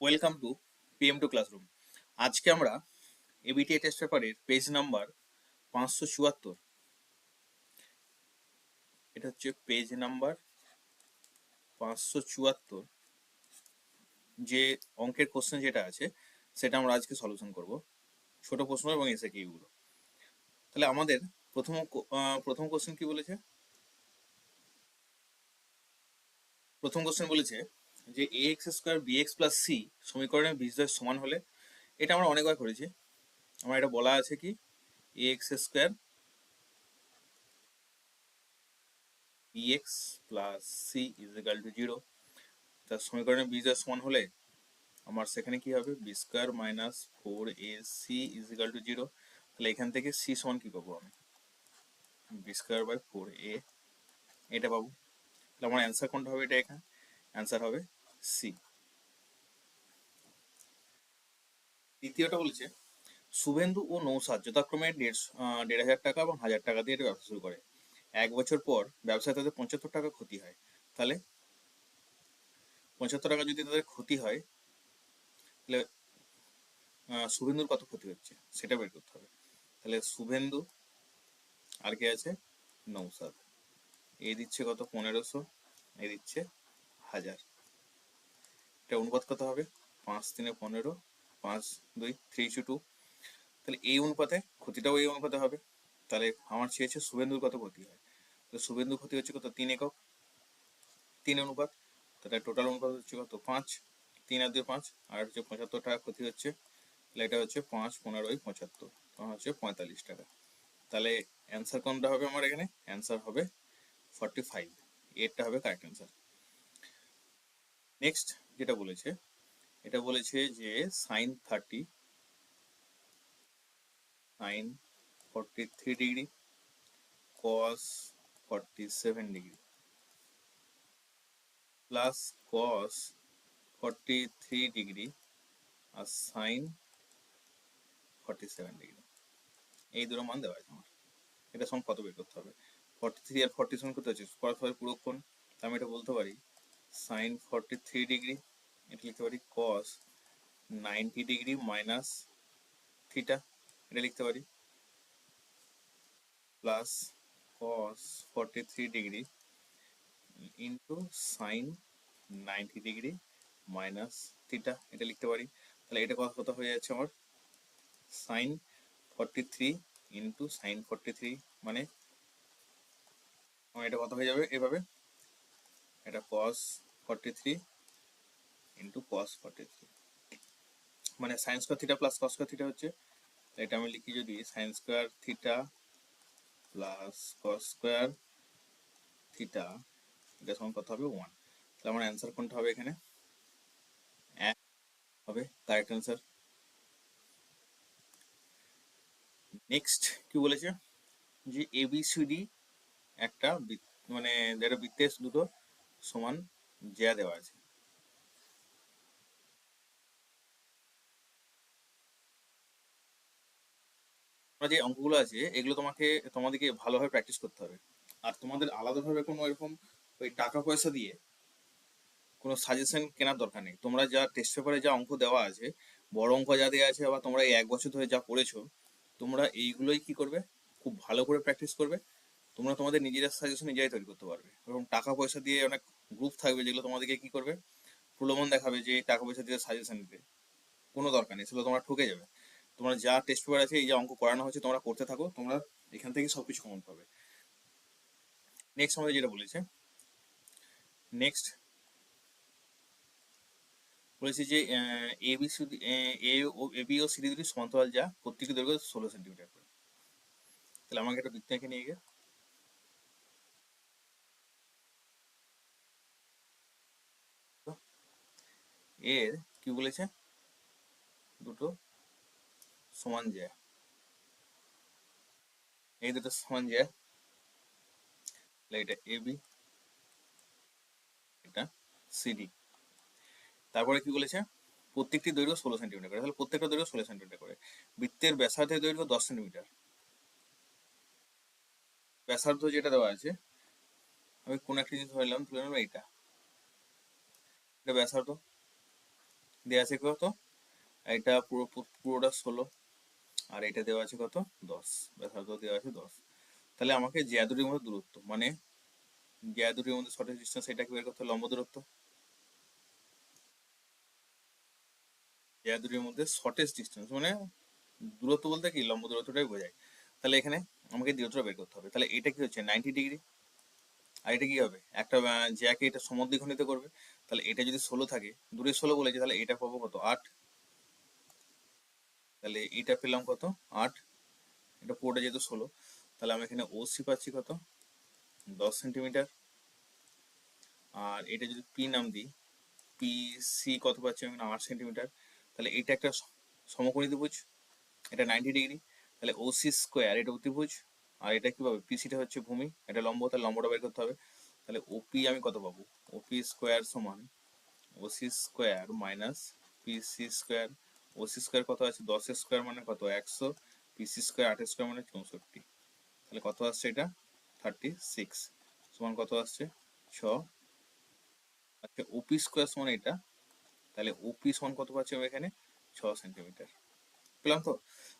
Welcome to PM two classroom আজকে আমরা ABT test পেপারের পেজ নাম্বার পাঁচশো চুয়াত্তর। এটা হচ্ছে পেজ নাম্বার পাঁচশো চুয়াত্তর। যে অঙ্কের কোশ্চেন যেটা আছে, সেটা আমরা আজকে সলিউশন করব। ছোট প্রশ্ন এবং এসে কিগুলো তাহলে আমাদের প্রথম প্রথম কোশ্চেন কি বলেছে? প্রথম কোশ্চেন বলেছে যে A X square B X plus C সমীকরণের বীজদ্বয় সমান হলে, এটা আমরা অনেকবার করেছি। আমার এটা বলা আছে কি? A X square B X plus C is equal to zero তার সমীকরণের বীজদ্বয় সমান হলে আমার সেখানে কি হবে? B square minus four A C is equal to zero তাহলে এখান থেকে সি সমান কি পাবো আমি? B square by four A এটা পাবো। তাহলে আমার অ্যান্সার কোনটা হবে? এটা এখানে। অ্যান্সার হবে সি। দ্বিতীয়টা বলেছে শুভেন্দু ও নৌসাদ যথাক্রমে দেড় আহ, দেড় হাজার টাকা এবং হাজার টাকা দিয়ে ব্যবসা শুরু করে। এক বছর পর ব্যবসায় তাদের পঁচাত্তর টাকা ক্ষতি হয়। তাহলে পঁচাত্তর টাকা যদি তাদের ক্ষতি হয় তাহলে শুভেন্দুর কত ক্ষতি হচ্ছে সেটা বের করতে হবে। তাহলে শুভেন্দু আর কে আছে? নৌসাদ। এ দিচ্ছে কত? পনেরোশো এ দিচ্ছে হাজার। এটা অনুপাত কত হবে? পাঁচ তিনে পনেরো, পাঁচ দুই থ্রি টু টু তাহলে এই অনুপাতে, ক্ষতিটাও এই অনুপাতে হবে। তাহলে আমার চেয়েছে শুভেন্দুর কত ক্ষতি হয়? তাহলে শুভেন্দুর ক্ষতি হচ্ছে কত? তিন একক। তিন অনুপাত, তাহলে টোটাল অনুপাত হচ্ছে কত? পাঁচ। তিন আর দুই পাঁচ, আর হচ্ছে পঁচাত্তর টাকা ক্ষতি হচ্ছে। তাহলে এটা হচ্ছে পাঁচ পনেরোই পঁচাত্তর। তখন হচ্ছে পঁয়তাল্লিশ টাকা। তাহলে অ্যান্সার কোনটা হবে আমার এখানে? অ্যান্সার হবে ফর্টি ফাইভ এরটা হবে কারেক্ট অ্যান্সার নেক্সট যেটা বলেছে, এটা বলেছে যে sine thirty sine forty three degree cos forty seven degree plus cos forty three degree আর সাইন ফর্টি সেভেন ডিগ্রি এই দুটো মান দেওয়া আছে আমার। এটা সমান কত বের করতে হবে? ফর্টি থ্রি আর ফর্টি সেভেন করতে হচ্ছে। পূরক কোণ। তা আমি এটা বলতে পারি সাইন ফর্টি থ্রি ডিগ্রি এটা লিখতে পারি cos ninety degree minus theta এটা লিখতে পারি plus cos forty three degree into sine ninety degree minus theta এটা লিখতে পারি। তাহলে এটা কত হয়ে যাচ্ছে আমার? Sine forty three into sine forty three মানে এটা কত হয়ে যাবে এভাবে? এটা forty three into cos forty three মানে sine square theta plus cos square theta হচ্ছে, এটা আমি লিখি যদি sine square theta plus cos square theta এটা সমান কত হবে? ওয়ান তাহলে আমার অ্যান্সার কোনটা হবে এখানে? হবে কারেক্ট অ্যান্সার নেক্সট কি বলেছে? যে এবিসিডি একটা মানে যেটা বৃত্তের দুটো সমান জ্যা দেওয়া আছে। যে অঙ্কগুলো আছে, এগুলো তোমাকে, তোমাদেরকে ভালোভাবে প্র্যাকটিস করতে হবে। আর তোমাদের আলাদাভাবে কোনো এরকম ওই টাকা পয়সা দিয়ে কোনো সাজেশন কেনার দরকার নেই। তোমরা যা টেস্ট পেপারে যা অঙ্ক দেওয়া আছে, বড় অঙ্ক যা দেওয়া আছে, বা তোমরা এই এক বছর ধরে যা পড়েছো তোমরা এইগুলোই কি করবে? খুব ভালো করে প্র্যাকটিস করবে। তোমরা তোমাদের নিজেদের সাজেশন নিজেরাই তৈরি করতে পারবে। এবং টাকা পয়সা দিয়ে অনেক গ্রুপ থাকবে যেগুলো তোমাদেরকে কি করবে? প্রলোভন দেখাবে যে টাকা পয়সা দিয়ে সাজেশন দিতে কোনো দরকার নেই, সেগুলো তোমরা ঠকে যাবে। তোমরা যা টেস্ট পেপার আছে, এই যে অঙ্ক করানো হচ্ছে তোমরা করতে থাকো, তোমরা এখান থেকে সবকিছু কমন পাবে। নেক্সট আমাদের যেটা বলেছে নেক্সট বলেছে যে A B C A O O C দুটি সমান্তরাল যা প্রত্যেকটি দৈর্ঘ্য ষোলো সেন্টিমিটার করে। তাহলে আমাকে একটা বৃত্ত এঁকে নিয়ে গিয়ে এর কি বলেছে? দুটো সমান জ্যা এই দুটো সমান তাহলে এটা এ বি এটা সিডি তারপরে কি বলেছে? প্রত্যেকটি দৈর্ঘ্য ষোলো সেন্টিমিটার করে। তাহলে প্রত্যেকটা দৈর্ঘ্য ষোলো সেন্টিমিটার করে। বৃত্তের ব্যাসার্ধের দৈর্ঘ্য দশ সেন্টিমিটার। ব্যাসার্ধ যেটা দেওয়া আছে, আমি কোন একটা জিনিস ধরলাম তুলে নেব এইটা। এটা ব্যাসার্ধ। দেওয়া আছে কত? এটা পুরো পুরোটা ষোলো। আর এটা দেওয়া আছে কত? দশ। ব্যাসার্ধ দেওয়া আছে দশ। তাহলে আমাকে জ্যা মধ্যে দূরত্ব মানে জ্যা মধ্যে শর্টেজ ডিস্টেন্স এটাকে বের করতে লম্ব দূরত্ব। জ্যা মধ্যে শর্টেজ ডিস্টেন্স মানে দূরত্ব বলতে কি? লম্ব দূরত্বটাই বোঝায়। তাহলে এখানে আমাকে দূরত্বটা বের করতে হবে। তাহলে এটা কি হচ্ছে? নাইনটি ডিগ্রি আর এটা কি হবে? একটা জ্যাকে এটা সমদ্বিখণ্ডিত করবে। তাহলে এটা যদি ষোলো থাকে, দূরে ষোলো বলেছে, তাহলে এটা পাবো কত? আট। তাহলে এটা পেলাম কত? আট। এটা পুরোটা যেহেতু ষোলো, তাহলে আমি এখানে ওসি পাচ্ছি কত? দশ সেন্টিমিটার। আর এটা যদি পি নাম দিই পি সি কত পাচ্ছি আমি? আট সেন্টিমিটার। তাহলে এটা একটা সমকোণী ত্রিভুজ। এটা নাইনটি ডিগ্রি তাহলে ওসি স্কোয়ার এটা অতিভুজ। আর এটা কি পাবে? পিসিটা হচ্ছে ভূমি। এটা লম্ব, তাহলে লম্বটা বের করতে হবে। তাহলে ওপি আমি কত পাবো? ওপি স্কোয়ার সমান OC square minus PC square OC square কত আছে? দশ স্কোয়ার মানে কত? একশো। পিসি স্কোয়ার আট স্কোয়ার মানে চৌষট্টি। তাহলে কত আসছে এটা? থার্টি সিক্স সমান কত আসছে? ছ। আচ্ছা ওপি স্কোয়ার সমান এটা। তাহলে ওপি সমান কত পাচ্ছি আমি এখানে? ছ সেন্টিমিটার পেলাম তো?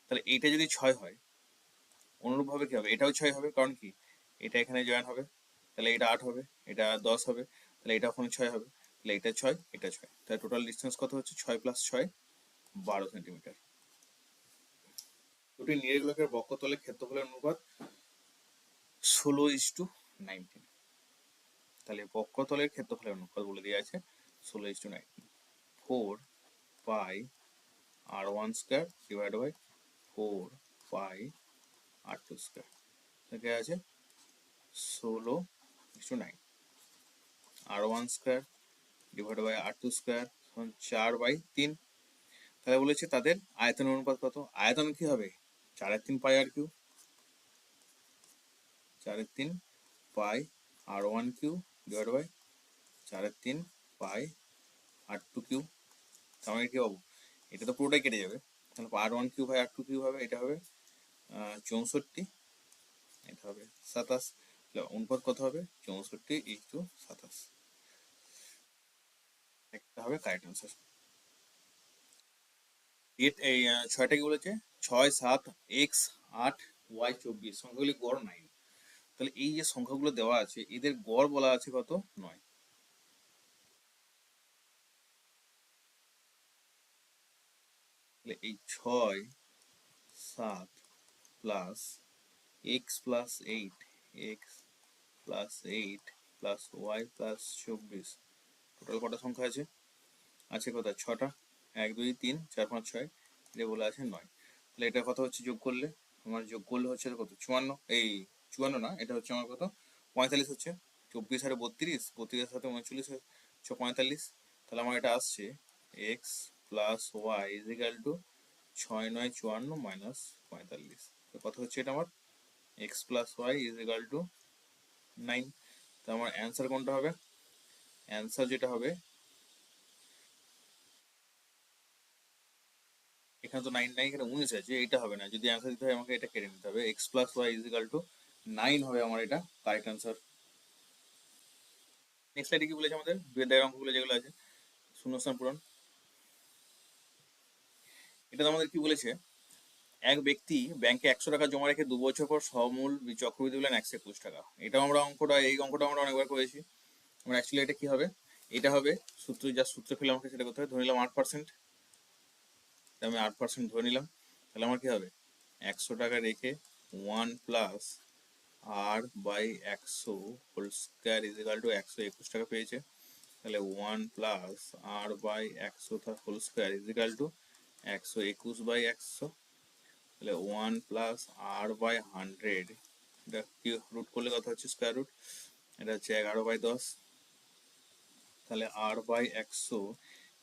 তাহলে এইটা যদি ছয় হয়, অনুরূপভাবে কি হবে? এটাও ছয় হবে, কারণ কি? এটা এখানে জয়েন হবে। তাহলে এটা আট হবে, এটা দশ হবে, তাহলে এটা ওখানে ছয় হবে, তাহলে এটা ছয় এটা ছয়। তাহলে টোটাল ডিস্টেন্স কত হচ্ছে? ছয় প্লাস ছয়, বারো সেন্টিমিটার দুটি নিরেগলকের বক্ষতলের ক্ষেত্রফলের অনুপাত ষোলো ইস টু নাইনটিন তাহলে বক্ষতলের ক্ষেত্রফলের অনুপাত বলে দেওয়া আছে ষোলো is to nineteen four pi R one square divide by four pi R two square আছে ষোলো is to R one square divide by R two square চার বাই তিন। তাহলে বলেছে তাদের আয়তন অনুপাত কত? আয়তন কি হবে? চারের তিন পাই আর কিউ চারের তিন pi R one cube divide by চারের তিন পাই আর টু কিউ মানে কি পাবো? এটা তো পুরোটাই কেটে যাবে। তাহলে R one cube by R two cube হবে, এটা হবে চৌষট্টি। এটা হবে সাতাশ। অনুপাত কত হবে? চৌষট্টি ইস টু সাতাশ। একটা হবে কারেক্ট আনসার এই ছয়টা কি বলেছে? ছয়, সাত এক্স আট ওয়াই চব্বিশ। সংখ্যাগুলি গড় নাই। তাহলে এই যে সংখ্যাগুলো দেওয়া আছে, এদের গড় বলা আছে কত? নয়। এই ছয়, সাত plus X plus eight X plus eight plus Y plus চব্বিশ। টোটাল কটা সংখ্যা আছে? আছে কত ছটা। এক, দুই, তিন, চার, পাঁচ, ছয়। এটা বলে আছে নয়। তাহলে এটা কত হচ্ছে যোগ করলে আমার যোগ করলে হচ্ছে কত? চুয়ান্ন। এই চুয়ান্ন না, এটা হচ্ছে আমার কত? পঁয়তাল্লিশ হচ্ছে। চব্বিশ হারে বত্রিশ, বত্রিশের সাথে উনচল্লিশ ছ, পঁয়তাল্লিশ। তাহলে আমার এটা আসছে X plus Y is equal to ছয়, নয়, চুয়ান্ন মাইনাস পঁয়তাল্লিশ। কত হচ্ছে এটা আমার X plus Y is equal to nine তো আমার অ্যান্সার কোনটা হবে? অ্যান্সার যেটা হবে? এখানে তো নাইন নাই এখানে উনিশ আছে, এটা হবে না। যদি অ্যান্সার দিতে হয় আমাকে এটা কেটে নিতে হবে। X plus Y is equal to nine হবে আমার এটা কারেক্ট অ্যান্সার নেক্সট স্লাইডে কি বলেছে আমাদের? দায়ের অঙ্কগুলো যেগুলো আছে। শূন্যস্থান পূরণ। এটা আমাদের কি বলেছে? এক ব্যক্তি ব্যাংকে একশো টাকা জমা রেখে দু বছর পর সমূল চক্রবৃদ্ধি দিলেন একশো একুশ টাকা। এটা আমরা অঙ্কটা, এই অঙ্কটা আমরা অনেকবার করেছি। আমরা অ্যাকচুয়ালি এটা কি হবে? এটা হবে সূত্র, যা সূত্র ফেলে আমাকে সেটা করতে হবে। ধরে নিলাম আট পার্সেন্ট আমি আট পার্সেন্ট ধরে নিলাম। তাহলে আমার কি হবে? একশো টাকা রেখে ওয়ান প্লাস আর বাই একশো whole square is equal to একশো একুশ টাকা পেয়েছে। তাহলে ওয়ান প্লাস আর বাই একশো whole square is equal to একশো একুশ বাই একশো। তাহলে one plus R by hundred এটা কি রুট করলে কথা হচ্ছে স্কোয়ার রুট এটা হচ্ছে এগারো বাই দশ। তাহলে আর বাই একশো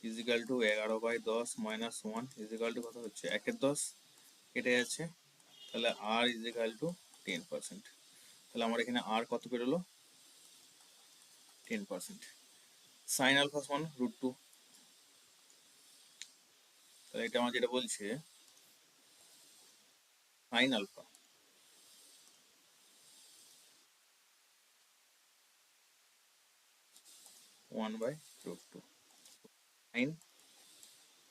ইজিক্যাল টু এগারো বাই দশ minus one is equal to কত হচ্ছে? একের দশ। কেটে যাচ্ছে তাহলে R is equal to ten percent তাহলে আমার এখানে আর কত বেরোলো? টেন পার্সেন্ট সাইন আলফা সমান রুট টু তাহলে এটা আমার যেটা বলছে sine alpha one by root two. Sine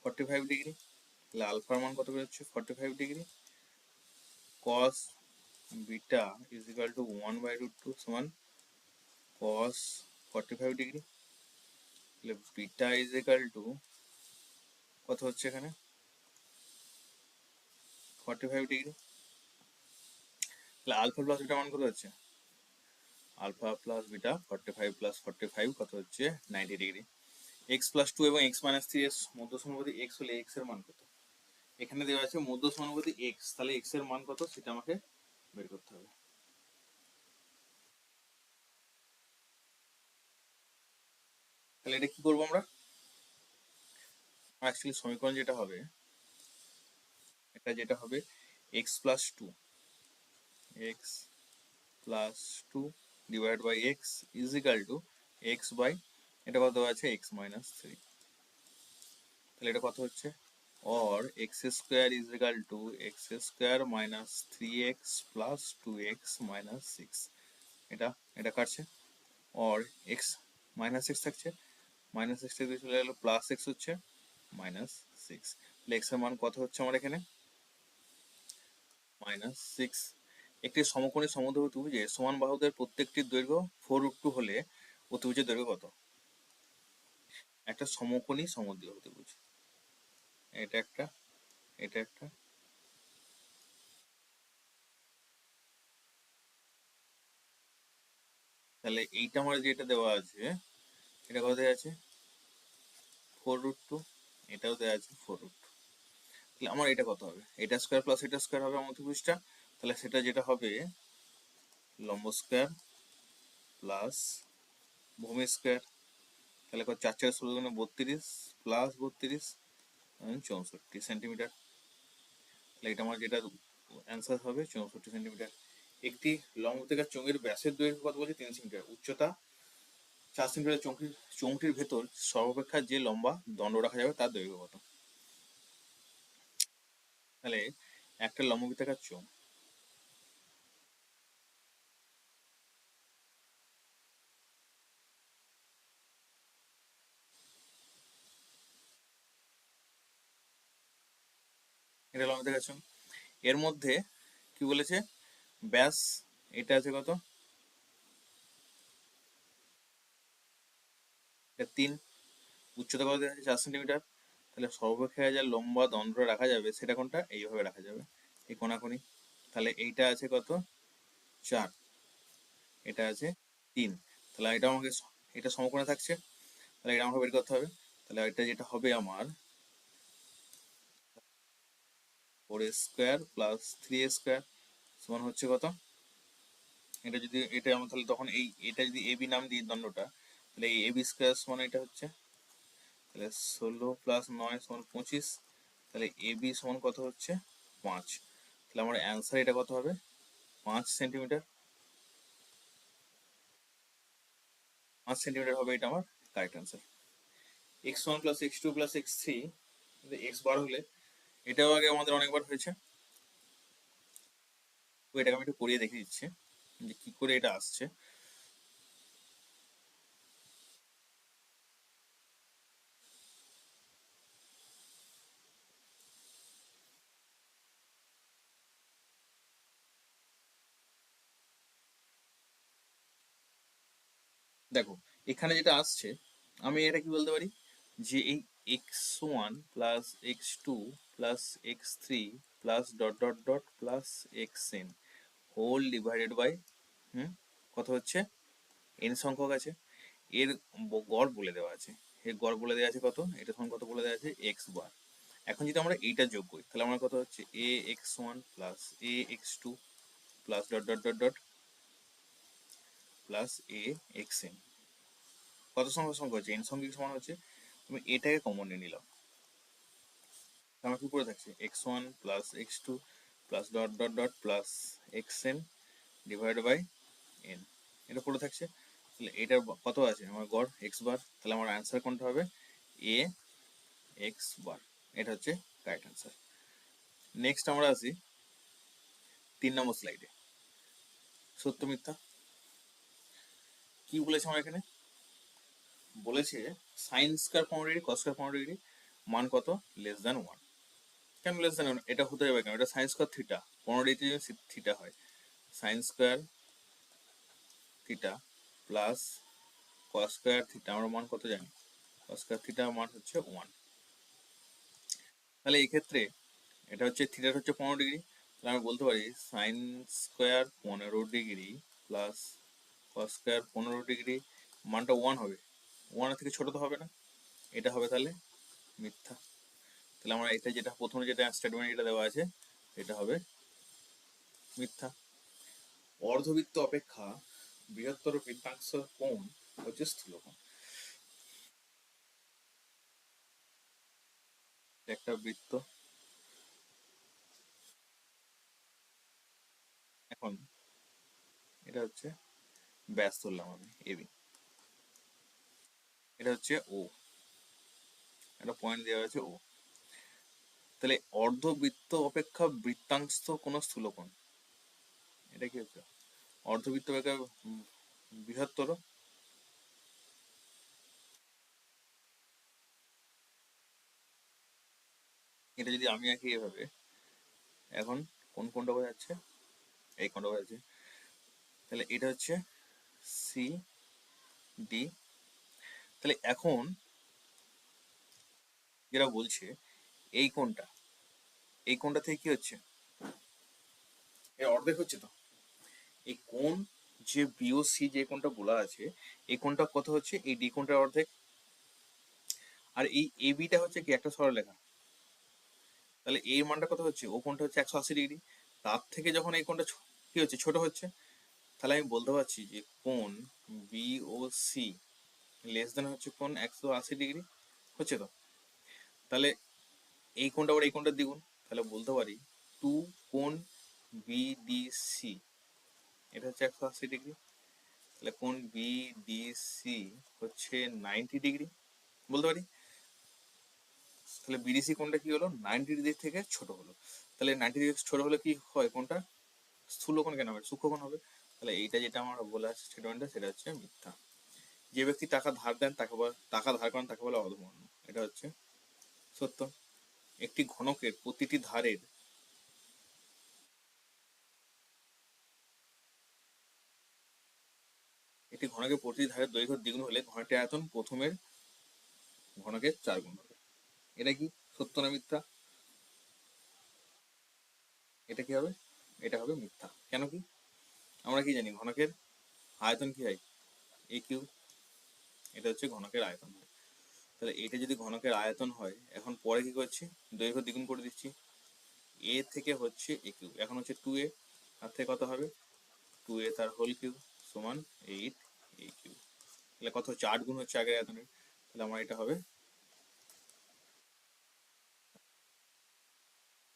forty five degree. তাহলে আলফার মান কত বেরোচ্ছে? Forty five degree. Cos beta is equal to one by root two সমান কস ফর্টি ফাইভ ডিগ্রি। তাহলে বিটা ইজ ইকাল টু কত হচ্ছে এখানে? Forty five degree. Alpha plus beta মান কত হচ্ছে? Alpha plus beta forty five plus forty five কত হচ্ছে? Ninety degree X plus two এবং এক্স মাইনাস থ্রি এর মধ্য সমানুপাতি এক্স হলে এক্সের মান কত? এখানে দেওয়া আছে মধ্য সমানুপাতি এক্স তাহলে এক্সের মান কত? সেটা আমাকে বের করতে হবে। তাহলে এটা কি করব আমরা? অ্যাকচুয়ালি সমীকরণ যেটা হবে, এটা যেটা হবে X plus two X plus two divide by X is equal to X by এটা কত আছে? এক্স মাইনাস থ্রি তাহলে এটা কত হচ্ছে? or x square is equal to x square minus 3x plus 2x minus 6 এটা এটা কাটছে। or x minus 6 থাকছে। minus 6 থেকে চলে গেল plus x হচ্ছে minus 6 তাহলে x এর মান কত হচ্ছে আমার এখানে? minus 6 একটি সমকোণী সমদ্বিবাহু ত্রিভুজে সমান বাহুদের প্রত্যেকটির দৈর্ঘ্য ফোর রুট টু হলে অতিভুজের দৈর্ঘ্য কত? একটা সমকোণী সমদ্বিবাহু ত্রিভুজ এটা একটা এটা একটা। তাহলে এইটা আমার যেটা দেওয়া আছে, এটা কত দেওয়া আছে? ফোর রুট টু এটাও দেওয়া আছে ফোর রুট টু তাহলে আমার এটা কত হবে? এটা স্কোয়ার প্লাস এটা স্কোয়ার হবে আমার ত্রিভুজটা তাহলে সেটা যেটা হবে, লম্ব স্কোয়ার প্লাস ভূমি স্কোয়ার তাহলে চার চার ষোলো গুণে বত্রিশ প্লাস বত্রিশ চৌষট্টি সেন্টিমিটার তাহলে এটা আমার যেটা অ্যান্সার হবে, চৌষট্টি সেন্টিমিটার একটি লম্বতিকার চোঙের ব্যাসের দৈর্ঘ্য কত বলছে? তিন সেন্টিমিটার উচ্চতা চার সেন্টিমিটার চৌকির চৌংটির ভেতর সর্বাপেক্ষা যে লম্বা দণ্ড রাখা যাবে তার দৈর্ঘ্য কত? তাহলে একটা লম্ববৃত্তাকার চোঙ লম্বা দেখাচ্ছ এর মধ্যে কি বলেছে? ব্যাস, এটা আছে কত? তিন। উচ্চতা কত দেখা চার সেন্টিমিটার। তাহলে সর্বপেক্ষা যা লম্বা দণ্ড রাখা যাবে, সেটা কোনটা? এইভাবে রাখা যাবে। এই কোনাকুনি। তাহলে এইটা আছে কত? চার। এটা আছে তিন। তাহলে এটা আমাকে এটা সমকোণে থাকছে। তাহলে এটা আমাকে বের করতে হবে। তাহলে এটা যেটা হবে আমার four square plus three square সমান হচ্ছে কত? এটা যদি, এটা আমার তাহলে তখন এই, এটা যদি এবি নাম দিই দণ্ডটা, তাহলে এই এবি স্কোয়ার সমান এটা হচ্ছে? তাহলে ষোলো প্লাস নয় সমান পঁচিশ, তাহলে এবি সমান কত হচ্ছে? পাঁচ। তাহলে আমার অ্যান্সার এটা কত হবে? পাঁচ সেন্টিমিটার। পাঁচ সেন্টিমিটার হবে এটা আমার correct answer. X one plus X two plus X three X বার হলে এটাও আগে আমাদের অনেকবার হয়েছে। তো এটাকে আমি একটু করিয়ে দেখে দিচ্ছি, যে কি করে এটা আসছে। দেখো, এখানে যেটা আসছে, আমি এটা কি বলতে পারি? যে এই X one plus X two plus X three plus dot dot dot plus X N whole divided by hmm, কত হচ্ছে? এন সংখ্যক আছে। এর গড় বলে দেওয়া আছে। এর গড় বলে দেওয়া আছে কত? এটা সমান কত বলে দেওয়া আছে? এক্স বার এখন যদি আমরা এইটা যোগ করি, তাহলে আমার কত হচ্ছে? A X one plus A X two plus dot dot dot dot plus A X N কত সংখ্যক সংখ্যা হচ্ছে? এন সংখ্যক সমান হচ্ছে? তুমি এটাকে কমন নিয়ে নিলাম। আমার কি পড়ে থাকছে X one plus X two plus dot dot dot plus X N divide by N এটা পড়ে থাকছে। তাহলে এটার কত আছে? আমার গড় এক্স বার তাহলে আমার অ্যান্সার কোনটা হবে? এ এক্স বার এটা হচ্ছে কারেক্ট অ্যান্সার নেক্সট আমরা আসি তিন নম্বর স্লাইডে সত্য মিথ্যা? কি বলেছে আমার এখানে? বলেছে সাইন স্কয়ার পনেরো ডিগ্রি কস স্কয়ার পনেরো মান কত? লেস দ্যান ওয়ান কেন লেস এটা হতে যাবে কেন? এটা সাইন স্কোয়ার থিটা পনেরো ডিগ্রি থিটা হয়। Sine square theta plus cos square theta আমরা মান কত জানি? কস স্কোয়ার থিটা মান হচ্ছে ওয়ান তাহলে এই ক্ষেত্রে এটা হচ্ছে থিটার হচ্ছে পনেরো ডিগ্রি। তাহলে আমি বলতে পারি সাইন স্কোয়ার পনেরো ডিগ্রি প্লাস কস স্কোয়ার পনেরো ডিগ্রি। মানটা ওয়ান হবে। ওয়ানের থেকে ছোট তো হবে না। এটা হবে তাহলে মিথ্যা। তাহলে আমরা এটা যেটা প্রথমে যেটা স্টেটমেন্ট এটা দেওয়া আছে এটা হবে মিথ্যা। অর্ধবৃত্ত অপেক্ষা বৃহত্তর বৃত্তাংশ কোণ হচ্ছে স্থূলকোণ একটা বৃত্ত। এখন এটা হচ্ছে ব্যাস ধরলাম আমি এবি এটা হচ্ছে ও। একটা পয়েন্ট দেওয়া আছে ও। তাহলে অর্ধবৃত্ত অপেক্ষা বৃত্তাংশ কোন স্থূলকোণ এটা কি হচ্ছে? অর্ধবৃত্ত অপেক্ষা বৃহত্তর? এটা যদি আমি আঁকি এভাবে, এখন কোন কোনটা বোঝা যাচ্ছে? এই কোনটা বোঝা যাচ্ছে। তাহলে এটা হচ্ছে সি ডি তাহলে এখন যেটা বলছে, এই কোনটা এই কোনটা থেকে কি হচ্ছে? এই অর্ধেক হচ্ছে তো? এই কোন যে বিওসি যে কোনটা বলা আছে, এই কোনটা কত হচ্ছে? এই ডি কোনটার অর্ধেক। আর এই এ বিটা হচ্ছে কি? একটা সরলরেখা। তাহলে এই মানটা কত হচ্ছে? ও কোনটা হচ্ছে একশো আশি ডিগ্রি। তার থেকে যখন এই কোনটা ছো- কি হচ্ছে? ছোট হচ্ছে, তাহলে আমি বলতে পারছি যে কোন বিওসি লেস দেন হচ্ছে কোন একশো আশি ডিগ্রি। হচ্ছে তো? তাহলে এই কোনটা আবার এই কোনটার দ্বিগুণ। তাহলে বলতে পারি টু কোন বিডিসি এটা হচ্ছে একশো আশি ডিগ্রি তাহলে কোন বিডিসি হচ্ছে নাইনটি ডিগ্রি বলতে পারি? তাহলে বিডিসি কোনটা কি হলো? নাইনটি ডিগ্রি থেকে ছোট হলো। তাহলে নাইনটি ডিগ্রি ছোট হলে কি হয় কোনটা? স্থূলকোণ কেন হবে? সূক্ষ্মকোণ হবে। তাহলে এইটা যেটা আমার বলে আছে স্টেটমেন্টটা সেটা হচ্ছে মিথ্যা। যে ব্যক্তি টাকা ধার দেন, তাকে বলে টাকা ধার করেন, তাকে বলে অধমর্ণ এটা হচ্ছে সত্য। একটি ঘনকের প্রতিটি ধারের একটি ঘনকের প্রতিটি ধারের দৈর্ঘ্য দ্বিগুণ হলে ঘনকটির আয়তন প্রথমের ঘনকের চার গুণ হবে। এটা কি সত্য না মিথ্যা? এটা কি হবে? এটা হবে মিথ্যা। কেন কি? আমরা কি জানি ঘনকের আয়তন কি হয়? এ কিউ এটা হচ্ছে ঘনকের আয়তন। তাহলে এটা যদি ঘনকের আয়তন হয়, এখন পরে কি করছি? দৈর্ঘ্য দ্বিগুণ করে দিচ্ছি। এ থেকে হচ্ছে এ কিউ এখন হচ্ছে টু এ আর থেকে কত হবে? টু এ তার হোল কিউ সমান এইট এ কিউ তাহলে কত হচ্ছে? আট গুণ হচ্ছে আগের আয়তনের। তাহলে আমার এটা হবে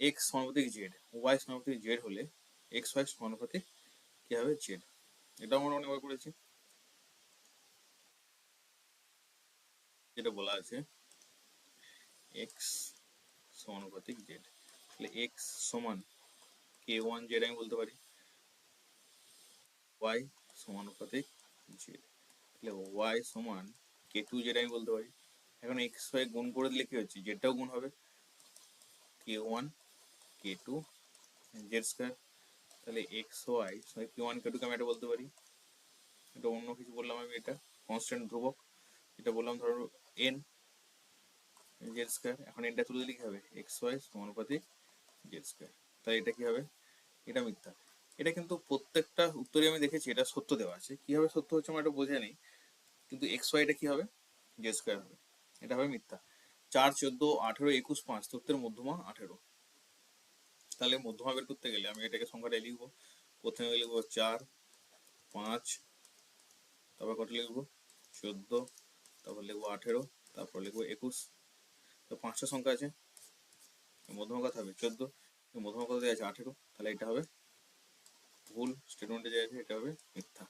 এক্স সমানুপাতিক জেড ওয়াই সমানুপাতিক জেড হলে এক্স ওয়াই সমানুপাতিক কি হবে? জেড এটা আমরা অনেকবার করেছি। যেটা বলা আছে এক্স সমানুপাতিক জেড তাহলে এক্স সমান কে ওয়ান জেড আমি বলতে পারি ওয়াই সমানুপাতিক জেড তাহলে ওয়াই সমান কে টু জেড আমি বলতে পারি। এখন এক্স ওয়াই গুণ করে দিলে কি হচ্ছে? জেডটাও গুণ হবে। K one K two Z square তাহলে X Y K one K টুকে আমি এটা বলতে পারি। এটা অন্য কিছু বললাম আমি, এটা কনস্ট্যান্ট ধ্রুবক। এটা বললাম ধরো এন জেড স্কোয়ার এখন এটা তুলে দিলে কি হবে? এক্স ওয়াই সমানুপাতিক জেড স্কোয়ার তাই এটা কি হবে? এটা মিথ্যা। এটা কিন্তু প্রত্যেকটা উত্তরে আমি দেখেছি, এটা সত্য দেওয়া আছে। কীভাবে সত্য হচ্ছে আমার এটা বোঝা নেই। কিন্তু এক্স ওয়াই এটা কি হবে? জেড স্কোয়ার হবে। এটা হবে মিথ্যা। চার, চোদ্দ, আঠেরো, একুশ, পাঁচ তথ্যের মধ্যমা, আঠেরো। তাহলে মধ্যমা বের করতে গেলে আমি এটাকে সংখ্যাটা লিখব। প্রথমে লিখব চার, পাঁচ, তারপর কত লিখব? চোদ্দ তারপর লিখব আঠেরো, তারপর লিখব একুশ। তো পাঁচটা সংখ্যা আছে। মধ্যম কথা হবে? চোদ্দ। মধ্যম কথা দেওয়া আছে? আঠেরো। তাহলে এটা হবে ভুল। স্টেটমেন্টে যে আছে, এটা হবে মিথ্যা।